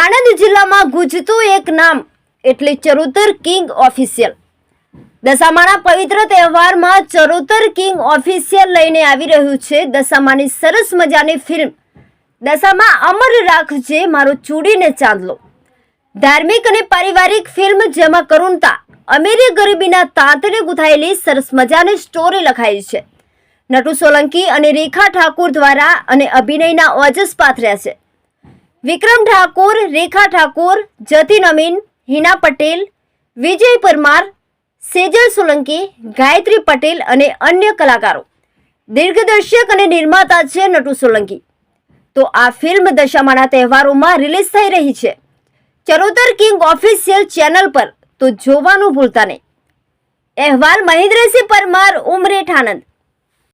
આણંદ જિલ્લામાં ગુજતું એક નામ, એટલે ચરોતર કિંગ ઓફિશિયલ. દશામાના પવિત્ર તહેવારમાં ચરોતર કિંગ ઓફિશિયલ લઈને આવી રહ્યું છે દશામાની સરસ મજાની ફિલ્મ. દશામાં અમર રાખજે, મારો ચૂડીને ચાંદલો. ધાર્મિક અને પારિવારિક ફિલ્મ જેમાં કરુણતા, અમીરી ગરીબીના તાંતને ગુથાયેલી સરસ મજાની સ્ટોરી લખાઈ છે. નટુ સોલંકી અને રેખા ઠાકુર દ્વારા અને અભિનયના ઓજસ પાથર્યા છે. વિક્રમ ઠાકુર, રેખા ઠાકુર, જતીન અમીન, હિના પટેલ, વિજય પરમાર, સેજલ સોલંકી, ગાયત્રી પટેલ અને અન્ય કલાકારો. દિગ્દર્શક અને નિર્માતા છે નટુ સોલંકી. તો આ ફિલ્મ દશામાના તહેવારોમાં રિલીઝ થઈ રહી છે. ચરોતર કિંગ ઓફિશિયલ ચેનલ પર તો જોવાનું ભૂલતા નહીં. અહેવાલ મહેન્દ્રસિંહ પરમાર, ઉમરેઠ આનંદ.